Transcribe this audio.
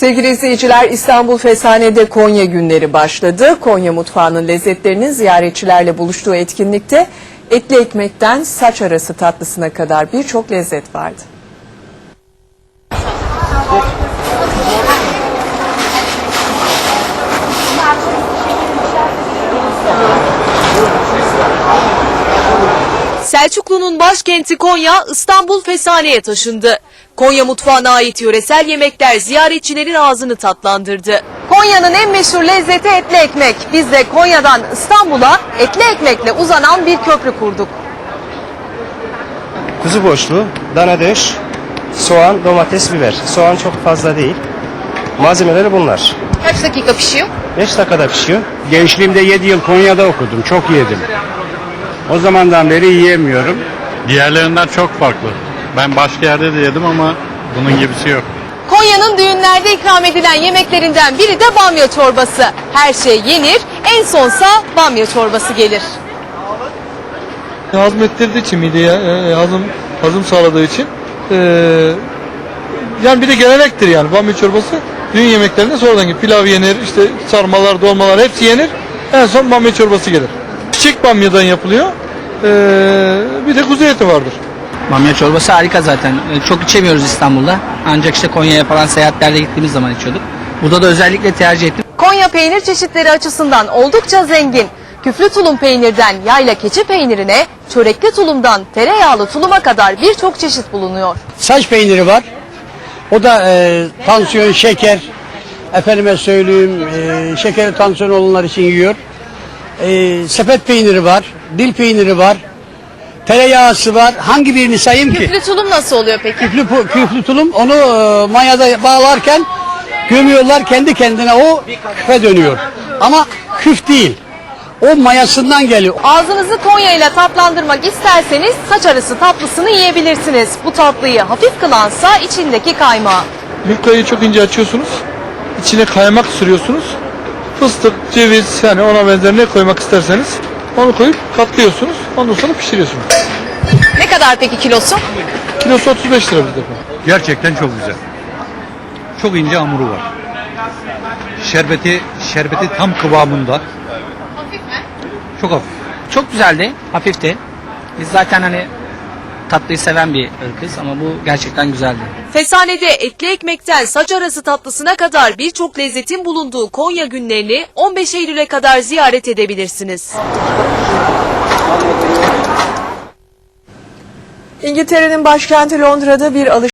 Sevgili izleyiciler İstanbul Fesane'de Konya günleri başladı. Konya mutfağının lezzetlerinin ziyaretçilerle buluştuğu etkinlikte etli ekmekten saç arası tatlısına kadar birçok lezzet vardı. Selçuklu'nun başkenti Konya, İstanbul Fesane'ye taşındı. Konya mutfağına ait yöresel yemekler ziyaretçilerin ağzını tatlandırdı. Konya'nın en meşhur lezzeti etli ekmek. Biz de Konya'dan İstanbul'a etli ekmekle uzanan bir köprü kurduk. Kuzu boşluğu, dana döş, soğan, domates, biber. Soğan çok fazla değil. Malzemeleri bunlar. Kaç dakika pişiyor? 5 dakikada pişiyor. Gençliğimde 7 yıl Konya'da okudum. Çok yedim. O zamandan beri yiyemiyorum. Diğerlerinden çok farklı. Ben başka yerde de yedim ama bunun gibisi yok. Konya'nın düğünlerde ikram edilen yemeklerinden biri de bamya çorbası. Her şey yenir, en sonsa bamya çorbası gelir. hazmettirdiği için mideye e, hazım hazım sağladığı için e, yani bir de gelenektir yani bamya çorbası düğün yemeklerinde sonradan gelir. Pilav yenir, işte sarmalar, dolmalar hepsi yenir. En son bamya çorbası gelir. Çiçek bamyadan yapılıyor. E, bir de kuzu eti vardır. Bamya çorbası harika zaten. Ee, Çok içemiyoruz İstanbul'da. Ancak işte Konya'ya falan seyahatlerde gittiğimiz zaman içiyorduk. Burada da özellikle tercih ettim. Konya peynir çeşitleri açısından oldukça zengin. Küflü tulum peynirden yayla keçi peynirine, çörekli tulumdan tereyağlı tuluma kadar birçok çeşit bulunuyor. saç peyniri var. O da e, tansiyon, şeker, efendime söyleyeyim, e, şekeri tansiyon olanlar için yiyor. E, sepet peyniri var, dil peyniri var, tereyağısı var. Hangi birini sayayım ki? Küflü tulum nasıl oluyor peki? Küflü, küflü tulum onu e, mayada bağlarken gömüyorlar kendi kendine o küfe dönüyor. Ama küf değil. O mayasından geliyor. Ağzınızı Konya ile tatlandırmak isterseniz saç arası tatlısını yiyebilirsiniz. Bu tatlıyı hafif kılansa içindeki kaymağı. Yufkayı çok ince açıyorsunuz. İçine kaymak sürüyorsunuz. Fıstık, ceviz yani ona benzer ne koymak isterseniz onu koyup katlıyorsunuz. Ondan sonra pişiriyorsunuz. Ne kadar peki kilosu? Kilosu 35 lira bizde. Gerçekten çok güzel. Çok ince hamuru var. Şerbeti şerbeti tam kıvamında. Hafif mi? Çok hafif. Çok güzeldi, hafifti. Biz zaten hani tatlıyı seven bir ırkız ama bu gerçekten güzeldi. Fesane'de etli ekmekten saç arası tatlısına kadar birçok lezzetin bulunduğu Konya günlerini 15 Eylül'e kadar ziyaret edebilirsiniz. İngiltere'nin başkenti Londra'da bir alışveriş